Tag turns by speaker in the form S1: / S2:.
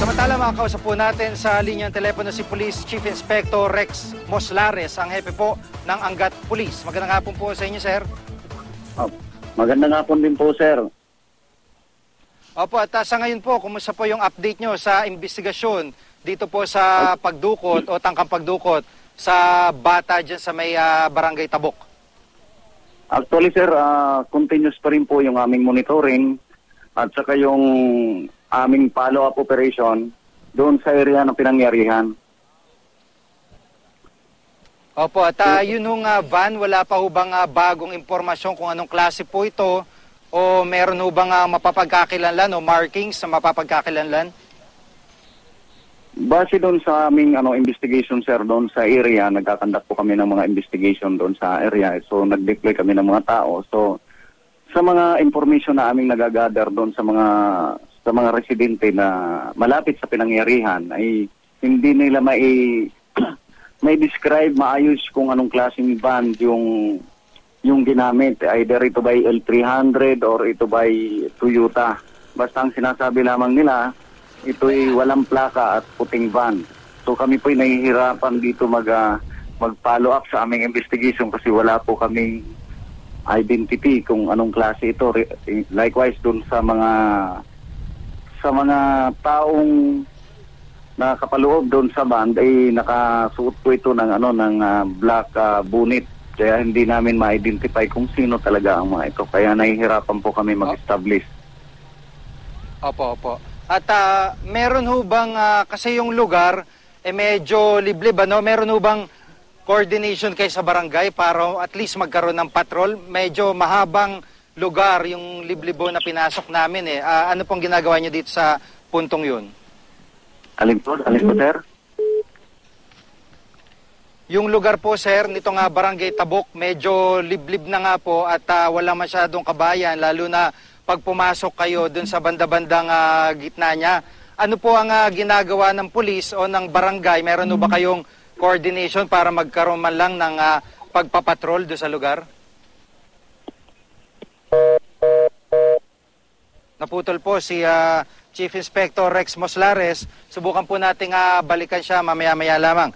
S1: Samantala makakausap po natin sa linyang telepono si Police Chief Inspector Rex Moslares, ang hepe po ng Angat Police. Magandang hapon po sa inyo, sir.
S2: Oh, magandang hapon din po, sir.
S1: Opo, at ah, sa ngayon po, kumusta po yung update nyo sa investigasyon dito po sa pagdukot o tangkang pagdukot sa bata dyan sa may ah, barangay Tabok?
S2: Actually, sir, ah, continuous pa rin po yung aming monitoring at saka yung aming follow-up operation doon sa area ng pinangyarihan.
S1: Opo, at ah, yun hong ah, van, wala pa ho bang ah, bagong impormasyon kung anong klase po ito o meron ho bang ah, mapapagkakilanlan o markings na mapapagkakilanlan?
S2: Base doon sa aming ano investigation, sir, doon sa area, nagkakandak po kami ng mga investigation doon sa area. So, nag-deploy kami ng mga tao. So, sa mga information na aming nagagather doon sa mga sa mga residente na malapit sa pinangyarihan ay hindi nila mai may describe maayos kung anong klaseng van yung yung ginamit. Either ito by L300 or ito by Toyota. Basta ang sinasabi lamang nila ito'y walang plaka at puting van. So kami po'y nahihirapan dito mag ah, mag-follow up sa aming investigation kasi wala po kaming identity kung anong klase ito. Likewise dun sa mga sa mga taong nakapaloob doon sa band ay nakasuot po ito ng ano ng ah, black ah, bonnet kaya hindi namin ma-identify kung sino talaga ang mga ito kaya nahihirapan po kami mag-establish
S1: Opo, opo. At ah, meron ho bang, ah, kasi yung lugar, eh medyo liblib, ano? Meron ho bang coordination kayo sa barangay para at least magkaroon ng patrol? Medyo mahabang lugar yung liblibo na pinasok namin eh. Ah, ano pong ginagawa niyo dito sa puntong yun?
S2: alin po alin po sir
S1: Yung lugar po, sir, nito nga barangay Tabok, medyo liblib na nga po at ah, wala masyadong kabayan, lalo na pag pumasok kayo dun sa banda-bandang ah, gitna niya. Ano po ang ah, ginagawa ng pulis o ng barangay? Meron ho ba kayong coordination para magkaroon man lang ng ah, pagpapatrol doon sa lugar? Naputol po si ah, Chief Inspector Rex Moslares. Subukan po nating ah, balikan siya mamaya-maya lamang.